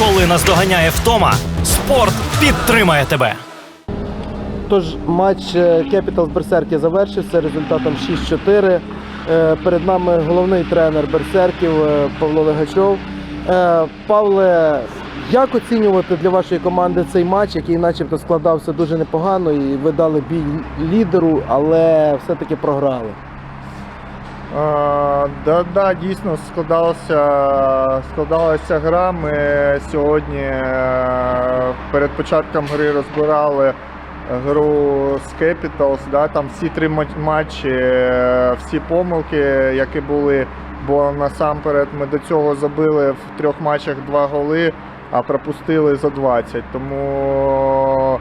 Коли наздоганяє втома, спорт підтримає тебе. Тож матч Capitals Берсерки завершився результатом 6-4. Е, Перед нами головний тренер Берсерків е, Павло Легачов. Е, Павле, як оцінювати для вашої команди цей матч, який начебто складався дуже непогано, і ви дали бій лідеру, але все-таки програли? Да, да, дійсно складалася, складалася гра. Ми сьогодні е, перед початком гри розбирали гру з Capitals. Да, там всі три матчі, е, всі помилки, які були. Бо насамперед ми до цього забили в трьох матчах два голи, а пропустили за 20. Тому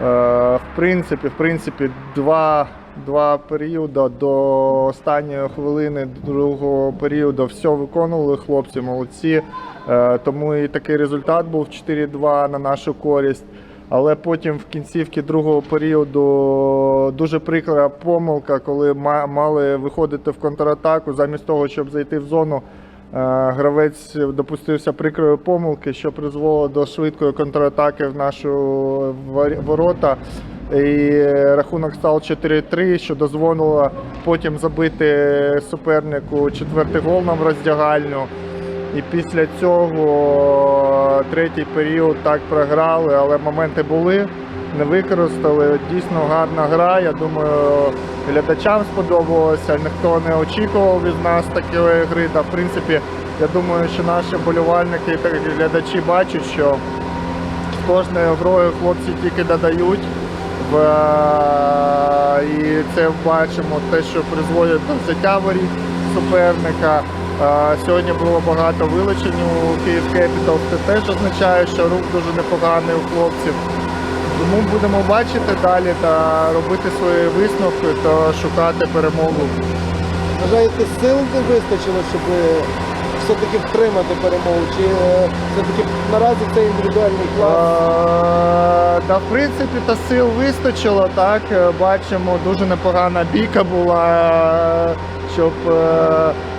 Е, В принципі, в принципі, два, два періоди до останньої хвилини другого періоду все виконували хлопці, молодці. Е, Тому і такий результат був 4-2 на нашу користь. Але потім в кінцівці другого періоду дуже прикра помилка, коли ма- мали виходити в контратаку, замість того, щоб зайти в зону. Е, Гравець допустився прикрої помилки, що призвело до швидкої контратаки в нашу ворота. І рахунок став 4-3, що дозволило потім забити супернику четвертий гол нам роздягальню. І після цього третій період так програли, але моменти були, не використали. Дійсно гарна гра. Я думаю, глядачам сподобалося. Ніхто не очікував від нас такої гри. Та в принципі, я думаю, що наші болівальники та глядачі бачать, що з кожною грою хлопці тільки додають. В, е, і це бачимо те, що призводить до взяття воріт суперника. Е, Сьогодні було багато вилучень у Київ Capitals. Це теж означає, що рух дуже непоганий у хлопців. Тому будемо бачити далі та робити свої висновки та шукати перемогу. Вважаєте, сил не вистачило, щоб все-таки втримати перемогу? Чи е, все-таки наразі це індивідуальний клас? Е, Да, в принципі, та сил вистачило, так. Е, Бачимо, дуже непогана бійка була, щоб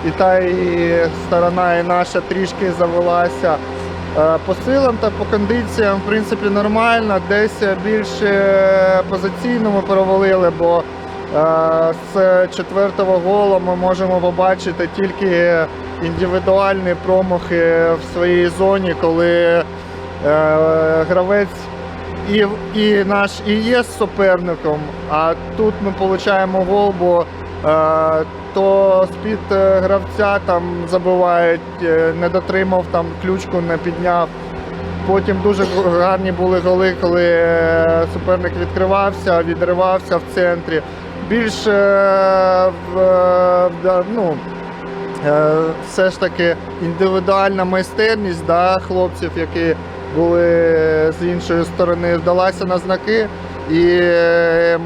і та і сторона, і наша трішки завелася. По силам та по кондиціям, в принципі, нормально. Десь більше позиційно ми провалили, бо з четвертого голу ми можемо побачити тільки індивідуальні промахи в своїй зоні, коли е, гравець і, і наш і є суперником, а тут ми отримуємо гол, бо е, то з-під е, гравця там забивають, не дотримав, там ключку не підняв. Потім дуже гарні були голи, коли суперник відкривався, відривався в центрі. Більш е, в, е, ну, все ж таки індивідуальна майстерність да, хлопців, які були з іншої сторони, вдалася на знаки. І е,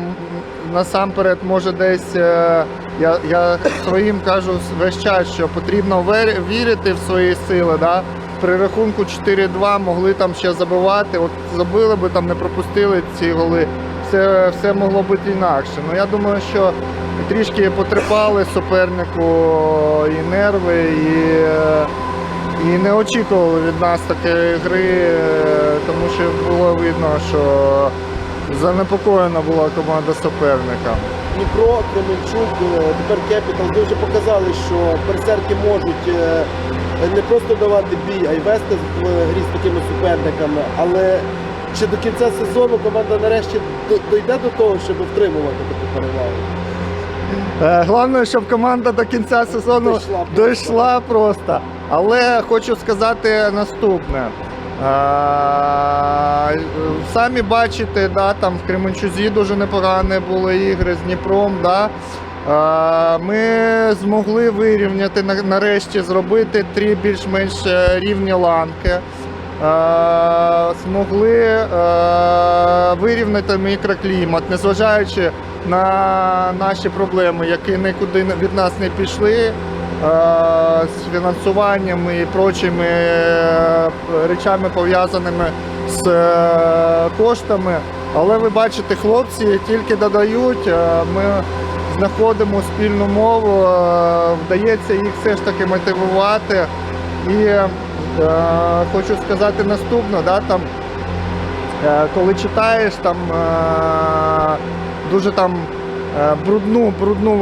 насамперед, може, десь е, я, я своїм кажу весь час, що потрібно вірити в свої сили. Да? При рахунку 4-2 могли там ще забивати. От забили би там, не пропустили ці голи. Все, все могло бути інакше. Ну я думаю, що трішки потрепали супернику і нерви, і, і не очікували від нас такої гри, тому що було видно, що занепокоєна була команда суперника. Дніпро, Кременчук, е, тепер Кепітал, ви показали, що берсерки можуть е, не просто давати бій, а й вести в грі з такими суперниками. Але чи до кінця сезону команда нарешті дойде до того, щоб втримувати таку перевагу? Е, Головне, щоб команда до кінця сезону Дійшла просто. дійшла просто. Але хочу сказати наступне. Е, Самі бачите, да, там в Кременчузі дуже непогані були ігри з Дніпром. Да. Е, Ми змогли вирівняти нарешті зробити три більш-менш рівні ланки. Змогли е, вирівняти мікроклімат, незважаючи на наші проблеми, які нікуди від нас не пішли. е, З фінансуванням і прочими е, речами пов'язаними з е, коштами. Але ви бачите, хлопці тільки додають. Ми знаходимо спільну мову, вдається їх все ж таки мотивувати. І хочу сказати наступне, да, там, коли читаєш, там дуже там е, брудну, брудну,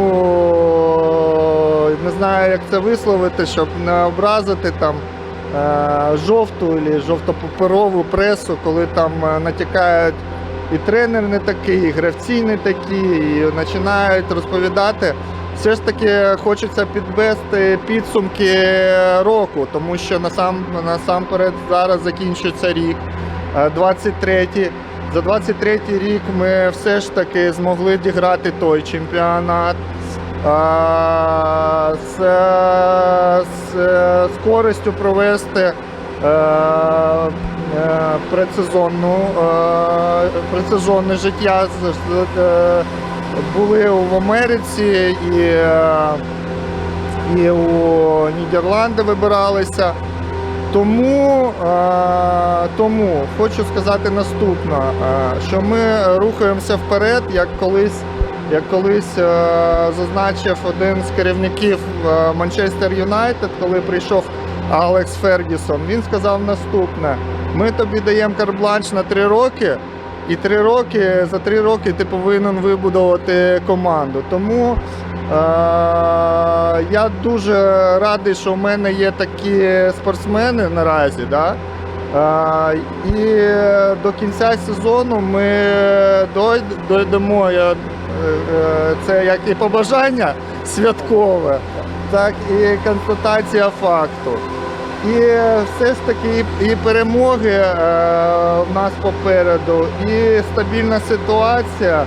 не знаю, як це висловити, щоб не образити там е, жовту або жовтопаперову пресу, коли там е, натякають і тренер не такий, і гравці не такі, і починають розповідати. Все ж таки хочеться підвести підсумки року, тому що насам, насамперед зараз закінчується рік, е, 23-й. За 23-й рік ми все ж таки змогли діграти той чемпіонат. З, з, з користю провести е, е, предсезонну, е, предсезонне життя. Були в Америці і, і у Нідерланди вибиралися. Тому, е, тому хочу сказати наступне, е, що ми рухаємося вперед, як колись, як колись е, зазначив один з керівників Манчестер Юнайтед, коли прийшов Алекс Фергюсон. Він сказав наступне: ми тобі даємо карбланш на три роки. І три роки за три роки ти повинен вибудувати команду. Тому я дуже радий, що в мене є такі спортсмени наразі. Да? Е, і до кінця сезону ми дойд- дойдемо. Е, е, це як і побажання святкове, так і констатація факту. І все ж таки і перемоги е, в нас попереду, і стабільна ситуація.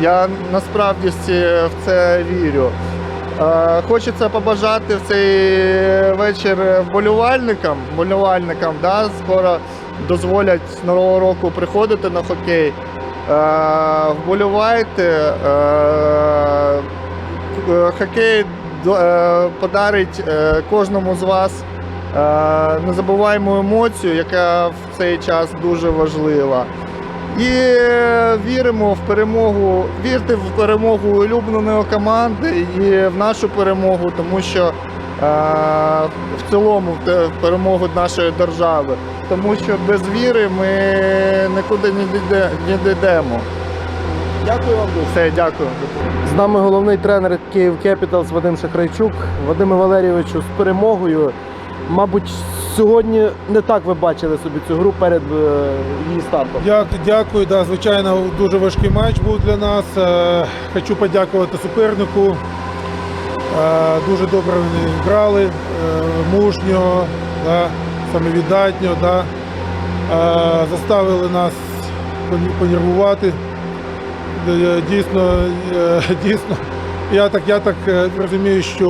Я насправді в це вірю. Е, хочеться побажати в цей вечір вболівальникам. вболівальникам да, скоро дозволять з нового року приходити на хокей. Е, вболівайте. Е, хокей подарить кожному з вас незабуваємо емоцію, яка в цей час дуже важлива. І е, віримо в перемогу, вірте в перемогу улюбленої команди і в нашу перемогу, тому що е, в цілому в в перемогу нашої держави. Тому що без віри ми нікуди не дійде- не дійдемо. Дякую вам дуже. Все, дякую. З нами головний тренер Київ Кепіталс Вадим Шахрайчук. Вадиме Валерійовичу, з перемогою. Мабуть, сьогодні не так ви бачили собі цю гру перед е, її стартом. Дя- Дякую, да, звичайно, дуже важкий матч був для нас. Е, Хочу подякувати супернику. Е, Дуже добре вони грали, мужньо, да, самовіддатньо, да. Заставили нас понервувати. Дійсно, дійсно. Я так, я так розумію, що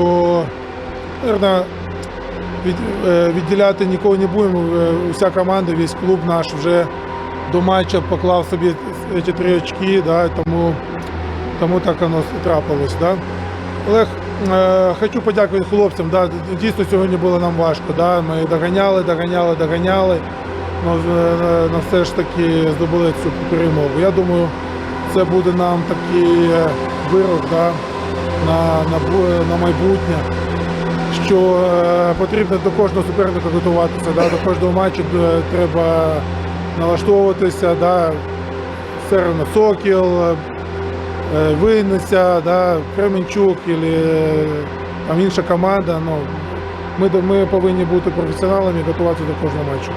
мабуть, від, е, відділяти нікого не будемо. Е, Уся команда, весь клуб наш вже до матчу поклав собі ці три очки, да, тому, тому так воно трапилось. Да. Олег, е, хочу подякувати хлопцям. Да, дійсно сьогодні було нам важко. Да. Ми доганяли, доганяли, доганяли. Ну, е, ну, все ж таки здобули цю перемогу. Я думаю, це буде нам такий е, вирок да, на, на, на майбутнє що е, потрібно до кожного суперника готуватися. Да? До кожного матчу е, треба налаштовуватися, да? все одно Сокіл, е, Винниця, да? Кременчук там інша команда. Ну, ми, ми повинні бути професіоналами і готуватися до кожного матчу.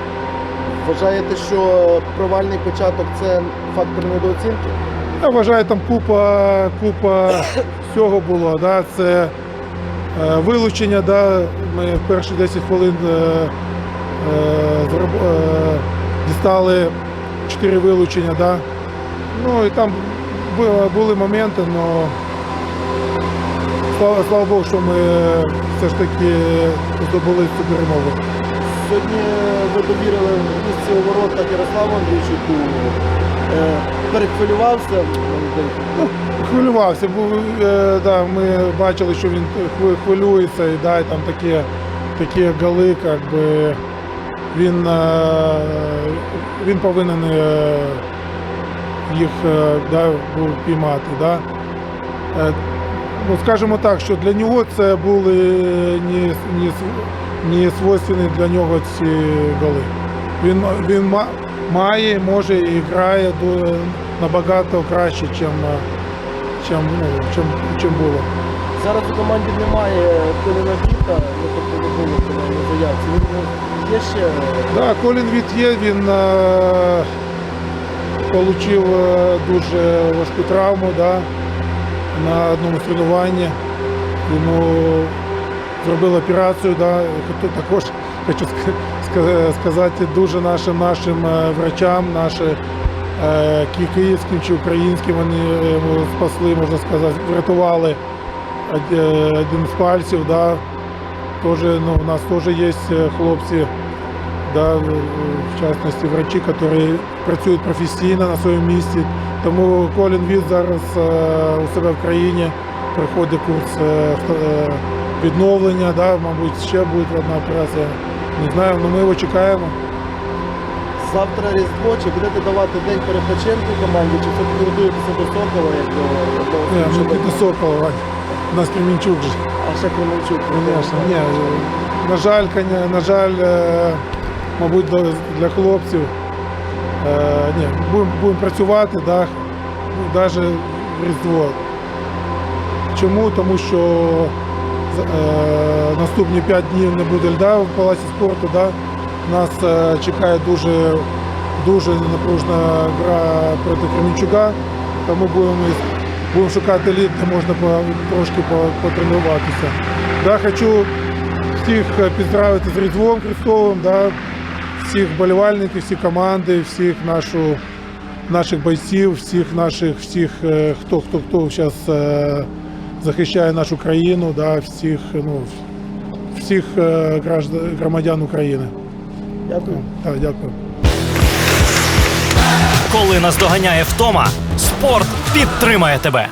Вважаєте, що провальний початок це фактор недооцінки? Я вважаю, там купа, купа всього було. Да? Це вилучення, да? ми перші 10 хвилин е, е, е, дістали 4 вилучення. Да? Ну і там були моменти, але слава, слава Богу, що ми все ж таки здобули цю перемогу. Сьогодні ви довірили місце у воротах Ярославу Андрійчуку. Перехвилювався. Хвилювався, бо е, да, ми бачили, що він хвилюється і да, і там такі, такі голи, як би, він, е, він повинен е, їх е, да, піймати. Да. Е, ну, скажімо так, що для нього це були не, не, не свойственні для нього ці голи. Він, він має, може і грає ду- набагато краще, ніж чим, чим, ну, чим, чим було. Зараз у команді немає Коліна Віта, ну тобто не було команди заявці. Він ну, є ще Да, Колін Віт є, він е, отримав е, дуже важку травму да, на одному тренуванні. Йому зробили операцію. Да. Також хочу ска- ска- сказати дуже нашим нашим е, врачам, е, ки- київським чи українським, вони йому спасли, можна сказати, врятували е, один з пальців. Да. Тоже, ну, у нас теж є е, хлопці да, в частності врачі, які працюють професійно на своєму місці. Тому Колін Віт зараз е, у себе в країні проходить курс е, е, відновлення, да, мабуть, ще буде одна операція. Не знаю, але ми його чекаємо. Завтра Різдво, чи будете давати день перепочинку команді, чи все-таки готуєтеся до Сокола, як до, до, Ні, щоб- ми Сокола, у нас Кремінчук же. а ще Кременчук. Звісно, ні. е, На жаль, на жаль, е, мабуть, для хлопців. е, Ні, будемо будемо працювати, да, навіть в Різдво. Чому? Тому що наступні 5 днів не буде льда в палаці спорту. Да? Нас е, чекає дуже, дуже напружена гра проти Кременчука, тому будемо, будемо шукати лід, де можна трошки по- потренуватися. Да, хочу всіх е, поздравити з Різдвом Христовим, да, всіх болівальників, всі команди, всіх нашу, наших бойців, всіх наших, всіх, е, хто хто хто зараз захищає нашу країну, да, всіх, ну, всіх громадян України. Дякую. Так, дякую. Коли наздоганяє втома, спорт підтримає тебе.